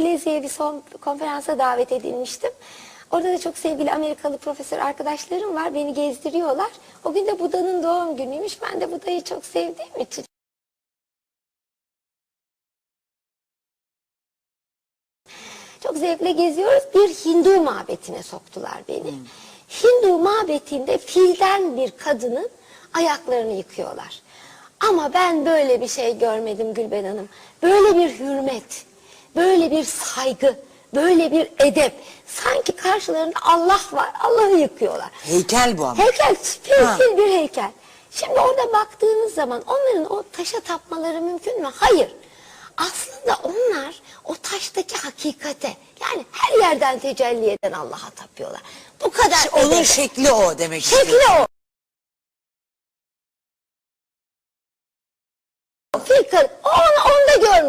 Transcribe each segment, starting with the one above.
Malezya'ya bir son konferansa davet edilmiştim. Orada da çok sevgili Amerikalı profesör arkadaşlarım var. Beni gezdiriyorlar. O gün de Buda'nın doğum günüymüş. Ben de Buda'yı çok sevdiğim için. Çok zevkle geziyoruz. Bir Hindu mabetine soktular beni. Hindu mabetinde filden bir kadının ayaklarını yıkıyorlar. Ama ben böyle bir şey görmedim Gülben Hanım. Böyle bir hürmet, böyle bir saygı, böyle bir edep. Sanki karşılarında Allah var. Allah'ı yıkıyorlar. Heykel bu ama. Heykel, fil bir heykel. Şimdi orada baktığınız zaman onların o taşa tapmaları mümkün mü? Hayır. Aslında onlar o taştaki hakikate yani her yerden tecelli eden Allah'a tapıyorlar. Bu kadar Onun edebe. şekli o demek Şekli o. Fikir, onda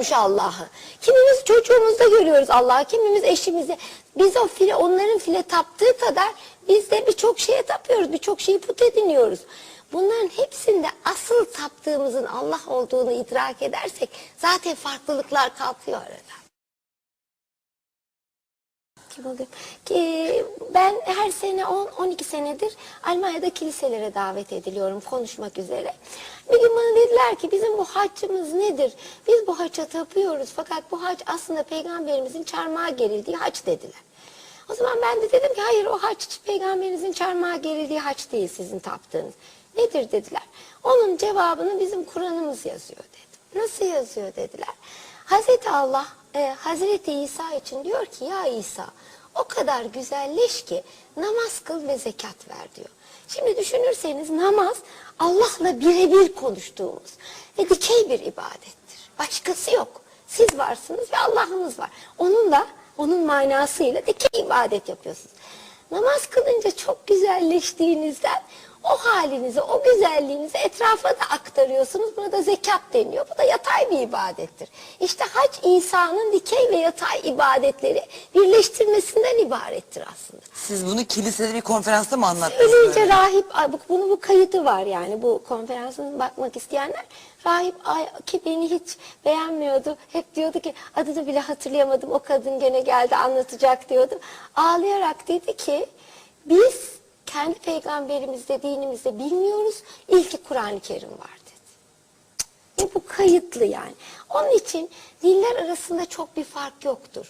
görmüş Allah'ı. Kimimiz çocuğumuzda görüyoruz Allah'ı, kimimiz eşimizde. Biz o file, onların file taptığı kadar biz de birçok şeye tapıyoruz, birçok şeyi put ediniyoruz. Bunların hepsinde asıl taptığımızın Allah olduğunu idrak edersek zaten farklılıklar kalkıyor arada. Kim oluyor? Ki ben her sene 10-12 senedir Almanya'da kiliselere davet ediliyorum konuşmak üzere. Bir gün bana dediler ki bizim bu haccımız nedir? Biz bu haça tapıyoruz fakat bu haç aslında peygamberimizin çarmıha gerildiği haç dediler. O zaman ben de dedim ki hayır o haç peygamberinizin çarmıha gerildiği haç değil sizin taptığınız. Nedir dediler. Onun cevabını bizim Kur'an'ımız yazıyor dedim. Nasıl yazıyor dediler. Hazreti Allah e, Hazreti İsa için diyor ki ya İsa o kadar güzelleş ki namaz kıl ve zekat ver diyor. Şimdi düşünürseniz namaz Allah'la birebir konuştuğumuz ve dikey bir ibadettir. Başkası yok. Siz varsınız ve Allah'ınız var. Onunla, onun manasıyla dikey ibadet yapıyorsunuz. Namaz kılınca çok güzelleştiğinizden o halinizi, o güzelliğinizi etrafa da aktarıyorsunuz. Buna da zekat deniyor. Bu da yatay bir ibadettir. İşte hac İsa'nın dikey ve yatay ibadetleri birleştirmesinden ibarettir aslında. Siz bunu kilisede bir konferansta mı anlattınız? Böyle? rahip, bunu bu kayıtı var yani bu konferansın bakmak isteyenler. Rahip ay, ki beni hiç beğenmiyordu. Hep diyordu ki adını bile hatırlayamadım. O kadın gene geldi anlatacak diyordu. Ağlayarak dedi ki biz kendi peygamberimizde dinimizde bilmiyoruz. İlki Kur'an-ı Kerim var dedi. E bu kayıtlı yani. Onun için diller arasında çok bir fark yoktur.